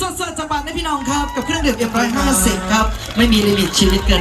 สดๆจากปากนะพี่น้องครับ กับเครื่องดื่มเอ็มร้อยห้าสิบครับ ไม่มีลิมิตชีวิตเกิน